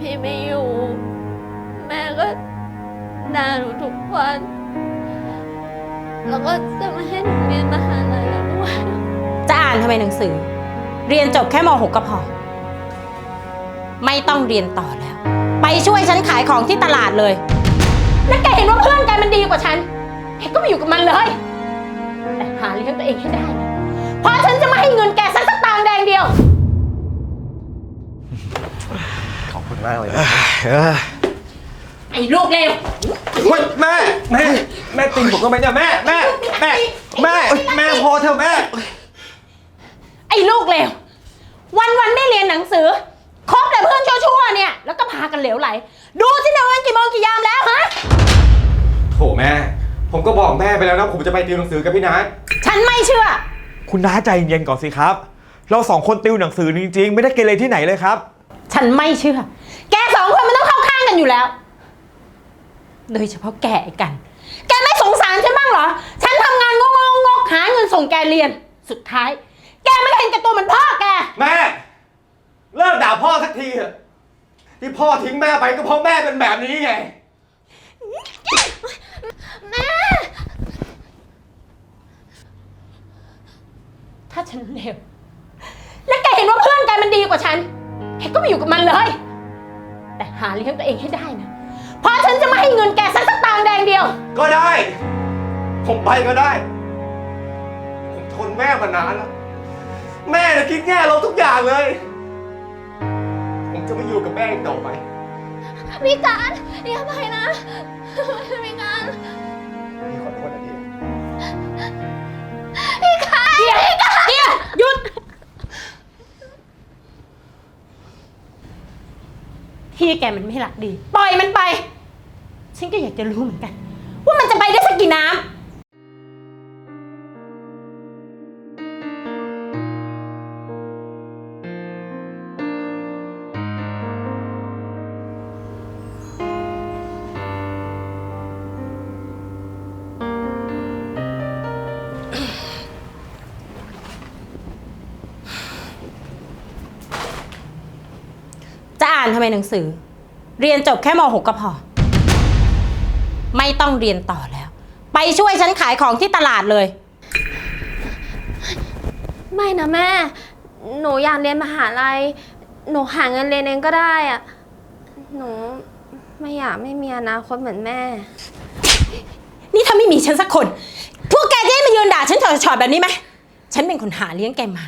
พี่ไม่อยู่ แม่ก็ด่าหนูทุกวัน แล้วก็จะไม่ให้หนูเรียนมหาลัยแล้วด้วยจะอ่านทำไมหนังสือ เรียนจบแค่ม .6 ก็พอ ไม่ต้องเรียนต่อแล้ว ไปช่วยฉันขายของที่ตลาดเลย แล้วแกเห็นว่าเพื่อนแกมันดีกว่าฉันแกก็ไปอยู่กับมันเลย แต่หาเลี้ยงตัวเองให้ได้ เพราะฉันจะไม่ให้เงินแกสัก ไอ้ลูกเลวเฮ้ยแม่แม่แม่ตีผมก็ไม่เนี่ยแม่แม่แม่แม่แม่พอเถอะแม่ ไอ้ลูกเลววันวันๆไม่เรียนหนังสือคบแต่เพื่อนชั่วๆเนี่ย แล้วก็พากันเหลวไหล ดูสินะว่ากี่โมงกี่ยามแล้วฮะ โถแม่ ผมก็บอกแม่ไปแล้วนะผมจะไปติวหนังสือกับพี่นัทฉันไม่เชื่อ คุณน้าใจเย็นก่อนสิครับ เราสองคนติวหนังสือจริงๆ ไม่ได้เกเรที่ไหนเลยครับ ฉันไม่เชื่อแกส องคนมันต้องเข้าข้างกันอยู่แล้ว โดยเฉพาะแกไอ้กัน แกไม่สงสารฉันบ้างเหรอ ฉันทำงานงงงกๆหาเงินส่งแกเรียน สุดท้าย แกไม่เห็นแกตัวเหมือนพ่อแก แม่ เลิกด่าพ่อสักทีเถอะที่พ่อทิ้งแม่ไปก็เพราะแม่เป็นแบบนี้ไง ถ้าฉันเลวและแกเห็นว่าเพื่อนแกมันดีกว่าฉัน แกก็ไปอยู่กับมันเลยแต่หา เลี้ยงตัวเองให้ได้นะ เพราะฉันจะไม่ให้เงินแกสักสตางค์แดงเดียว ก็ได้ ผมไปก็ได้ ผมทนแม่มานานแล้ว แม่น่ะคิดแง่ลบทุกอย่างเลย ผมจะไม่อยู่กับแม่อีกต่อไปพี่การอย่าไปนะพี่การ พี่แกมันไม่รักดี ปล่อยมันไป ฉันก็อยากจะรู้เหมือนกัน ว่ามันจะไปได้สักกี่น้ำ ไมหนังสือ เรียนจบแค่ม .6 ก็พอ ไม่ต้องเรียนต่อแล้ว ไปช่วยฉันขายของที่ตลาดเลย ไม่นะแม่ หนูอยากเรียนมหาลัย หนูหาเงินเรียนเองก็ได้อะหนูไม่อยากไม่มีอนาคตเหมือนแม่ นี่ถ้าไม่มีฉันสักคน พวกแกจะได้มายืนด่าฉันถอดๆแบบนี้ไหม ฉันเป็นคนหาเลี้ยงแกมา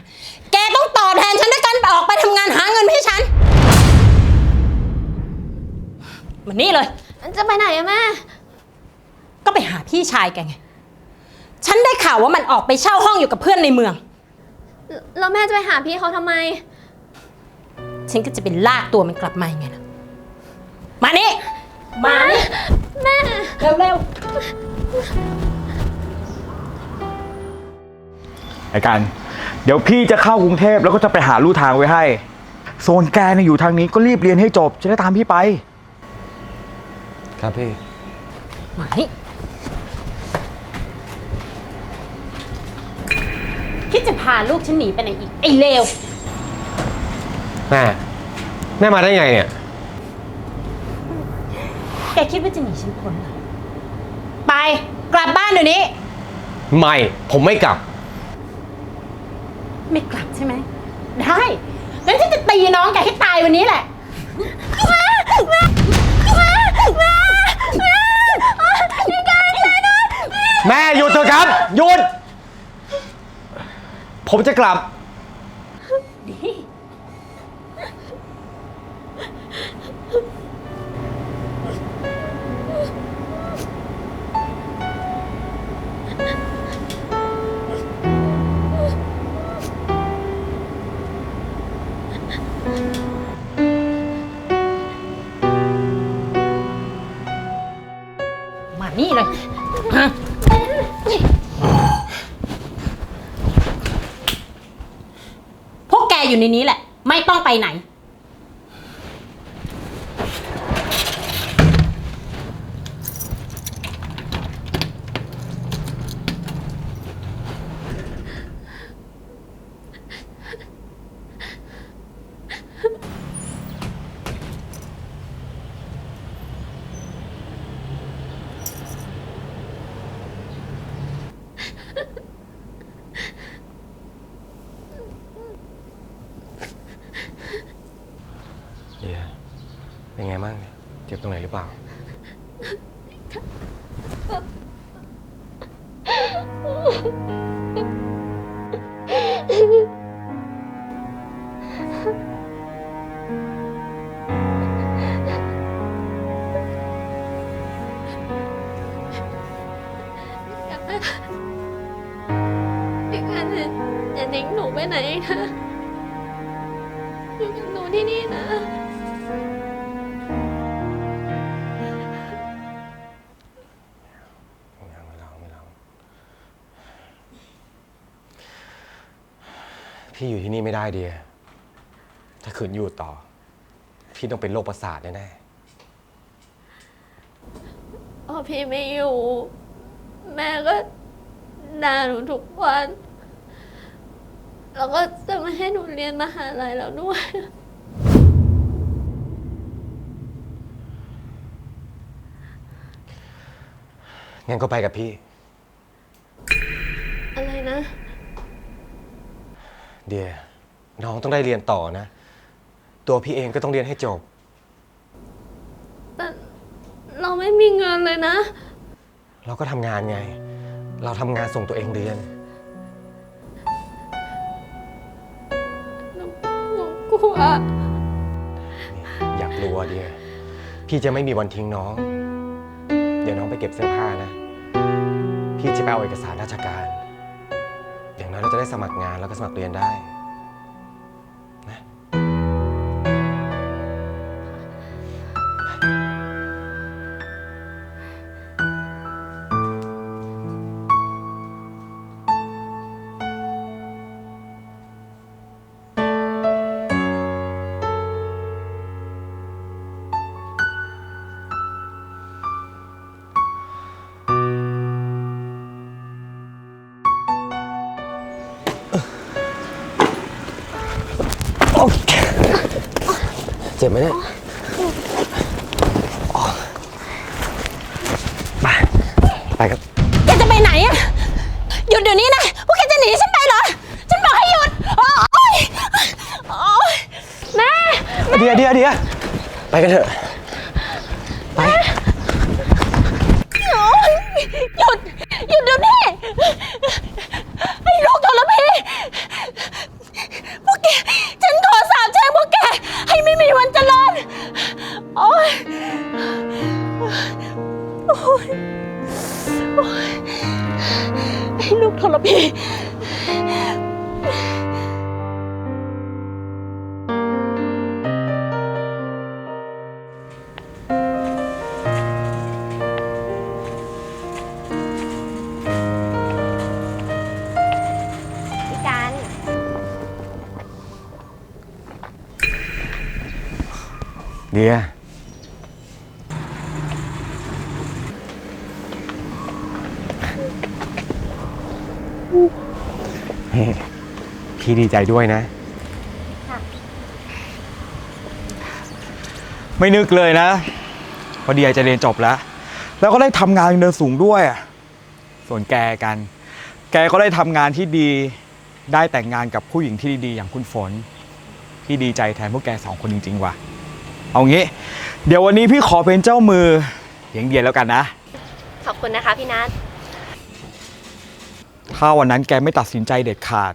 แกต้องตอบแทนฉันด้วยการออกไปทำงานหาเงินให้ฉัน มานี่เลย จะไปไหนอะแม่ ก็ไปหาพี่ชายแกไง ฉันได้ข่าวว่ามันออกไปเช่าห้องอยู่กับเพื่อนในเมือง แล้วแม่จะไปหาพี่เขาทำไม ฉันก็จะเป็นลากตัวมันกลับมายังไงล่ะ มานี่ มานี่แม่เร็วไอ้กัน เดี๋ยวพี่จะเข้ากรุงเทพแล้วก็จะไปหาลู่ทางไว้ให้ โซนแกเนี่ยอยู่ทางนี้ก็รีบเรียนให้จบ จะได้ตามพี่ไป ครับพี่ๆมานี่คิดจะพาลูกฉันหนีไปไหนอีก ไอ้เลว แม่ แม่มาได้ไงเนี่ย แกคิดว่าจะหนีฉันพ้นเหรอไป กลับบ้านเดี๋ยวนี้ ไม่ ผมไม่กลับ ไม่กลับใช่ไหม ได้ งั้นฉันจะตีน้องแกให้ตายวันนี้แหละแครับหยุด ผมจะกลับ มานี่เลย อยู่ในนี้แหละ ไม่ต้องไปไหน เดียเป็นไงบ้างเนี่ยเจ็บตรงไหนหรือเปล่า พี่กันอย่าทิ้งห พี่อยู่ที่นี่ไม่ได้เดีย ถ้าขืนอยู่ต่อ พี่ต้องเป็นโรคประสาทแน่พอพี่ไม่อยู่ แม่ก็ด่าหนูทุกวัน แล้วก็จะไม่ให้หนูเรียนมหาลัยแล้วด้วย ๆ งั้นก็ไปกับพี่ อะไรนะ เดีย น้องต้องได้เรียนต่อนะ ตัวพี่เองก็ต้องเรียนให้จบ แต่เราไม่มีเงินเลยนะ เราก็ทำงานไง เราทำงานส่งตัวเองเรียน หนูหนูกลัว อยากรู้อะเดีย พี่จะไม่มีวันทิ้งน้อง เดี๋ยวน้องไปเก็บเสื้อผ้านะ พี่จะไปเอาเอกสารราชการอย่าง น้อยเราจะได้สมัครงานแล้วก็สมัครเรียนได้ จ็บไหมเนี่ยอ๋อไปไปครับ แกจะไปไหนอะหยุดเดี๋ยวนี้นะพวกแกจะหนีฉันไปเหรอ ฉันบอกให้หยุด โอ๊ยโอ๊ยแม่ เดียเดียเดียไปกันเถอะ ไป โอ๊ยโอ๊ยไอ้ลูกทรพีพี่กันเดีย พี่ดีใจด้วยนะ ไม่นึกเลยนะพอเดียจะเรียนจบแล้ว แล้วก็ได้ทำงานเงินเดือนสูงด้วยอะส่วนแกกัน แกก็ได้ทำงานที่ดีได้แต่งงานกับผู้หญิงที่ดีๆ อย่างคุณฝน พี่ดีใจแทนพวกแกสองคนจริง ๆ ว่ะ เอางี้ เดี๋ยววันนี้พี่ขอเป็นเจ้ามือเลี้ยงเดียแล้วกันนะ ขอบคุณนะคะพี่นัท ถ้าวันนั้นแกไม่ตัดสินใจเด็ดขาด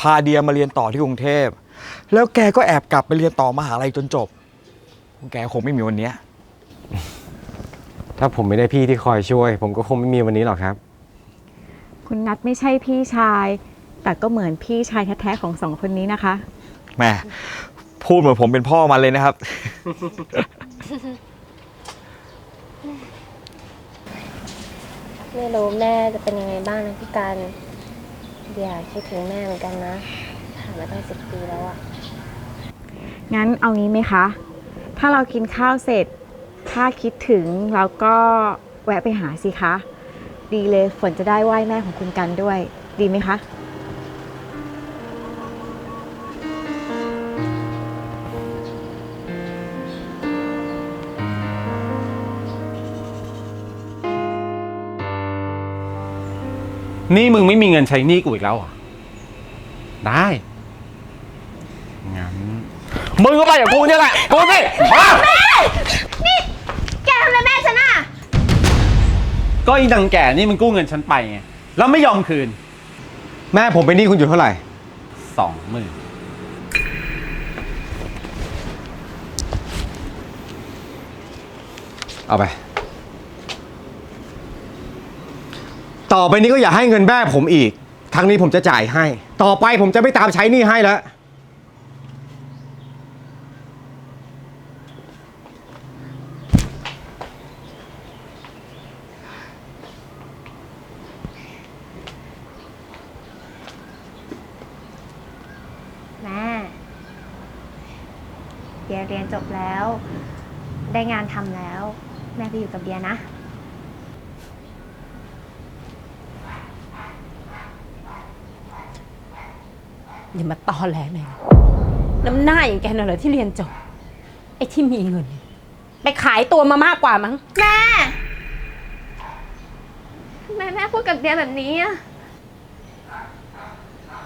พาเดียมาเรียนต่อที่กรุงเทพ แล้วแกก็แอบกลับไปเรียนต่อมหาลัยจนจบ แกคงไม่มีวันเนี้ยถ้าผมไม่ได้พี่ที่คอยช่วย ผมก็คงไม่มีวันนี้หรอกครับ คุณนัทไม่ใช่พี่ชาย แต่ก็เหมือนพี่ชายแท้ๆของสองคนนี้นะคะแม่พูดเหมือนผมเป็นพ่อมันเลยนะครับ ไม่รู้แม่จะเป็นยังไงบ้างนะพี่กันเดี๋ยวคิดถึงแม่เหมือนกันนะผ่านมาตั้งสิบปีแล้วอะงั้นเอางี้ไหมคะ ถ้าเรากินข้าวเสร็จ ถ้าคิดถึงเราก็แวะไปหาสิคะ ดีเลยฝนจะได้ไหว้แม่ของคุณกันด้วย ดีไหมคะ นี่มึงไม่มีเงินใช้หนี้กูอีกแล้วเหรอได้ งั้น มึงก็ไปกับกูเนี่ยแหละ กูสิมาแกทำอะไรแม่ฉันอะก็อีนังแก่นี่มันกู้เงินฉันไปไง แล้วไม่ยอมคืน แม่ผมเป็นหนี้คุณอยู่เท่าไหร่ สองหมื่นเอาไป ต่อไปนี้ก็อย่าให้เงินแม่ผมอีกครั้งนี้ผมจะจ่ายให้ ต่อไปผมจะไม่ตามใช้หนี้ให้แล้ว แม่เบียร์เรียนจบแล้ว ได้งานทำแล้ว แม่ไปอยู่กับเบียร์นะ อย่ามาตอแหลแม่น้ำหน้าอย่างแกน่ะเหรอที่เรียนจบ ไอ้ที่มีเงิน ไปขายตัวมามากกว่ามั้ง แม่ทำไมแม่พูดกับเบียร์แบบนี้อะ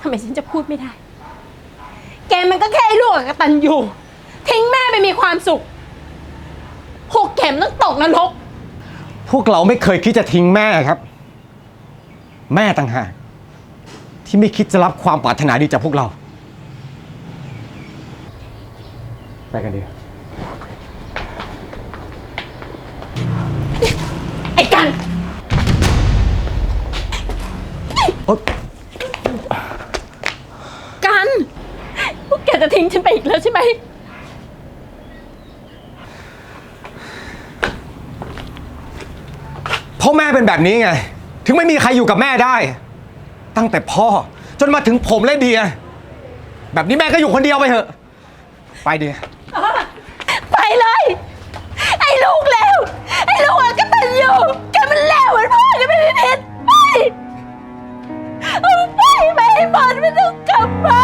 ทำไมฉันจะพูดไม่ได้ แกมันก็แค่ไอ้ลูกกตันอยู่ ทิ้งแม่ไปมีความสุขหกเข็มต้องตกนรก พวกเราไม่เคยคิดจะทิ้งแม่ครับ แม่ต่างหาก ที่ไม่คิดจะรับความปรารถนาดีจากพวกเรา ไปกันดีไอ้กันโอ๊ยกันพวกแกจะทิ้งฉันไปอีกแล้วใช่ไหมเพราะแม่เป็นแบบนี้ไง ถึงไม่มีใครอยู่กับแม่ได้ ตั้งแต่พ่อ จนมาถึงผมและเดีย แบบนี้แม่ก็อยู่คนเดียวไปเถอะ ไปเดีย ไปเลย ไอ้ลูกเลวไอ้ลูกอกตันอยู่แกมันเลวเหมือนพ่อแกไม่ได้ผิดไปเอาไปไปให้หมดไม่ต้องกลับมา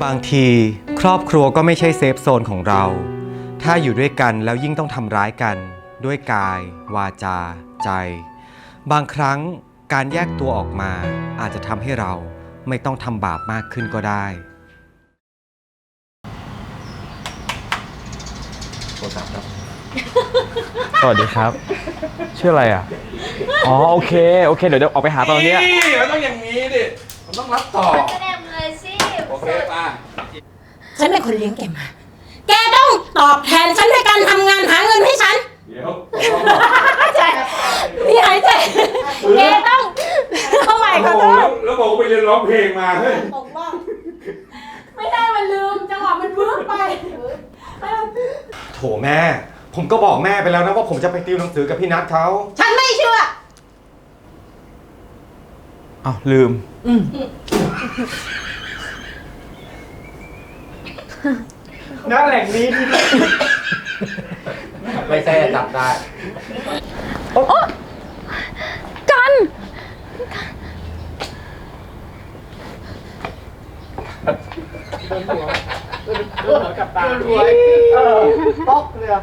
บางทีครอบครัวก็ไม่ใช่เซฟโซนของเรา ถ้าอยู่ด้วยกันแล้วยิ่งต้องทำร้ายกัน ด้วยกาย วาจา ใจ บางครั้งการแยกตัวออกมาอาจจะทำให้เราไม่ต้องทำบาปมากขึ้นก็ได้สวัสดีครับ ชื่ออะไรอะ อ๋อโอเคโอเคเดี๋ยวเดี๋ยวออกไปหาตอนเนี้ย มันต้องอย่างนี้ดิ มันต้องรับต่อ แสดงเลยสิ โอเคป่ะฉันเป็นคนเลี้ยงแกมา แกต้องตอบแทนฉันด้วยการทำงานหาเงินให้ฉันเดี๋ยวใจพี่หายใจแกต้องเอาใหม่ขอโทษแล้วบอกไปเรียนร้องเพลงมาเฮ้ยไม่ได้มันลืมจังหวะมันวืบไปโถแม่ ผมก็บอกแม่ไปแล้วนะว่าผมจะไปติวหนังสือกับพี่นัทเขา ฉันไม่เชื่ออ้าวลืม นัดแหล่งนี้ที่ไม่ใช่จับได้กันป๊อกเลยอะ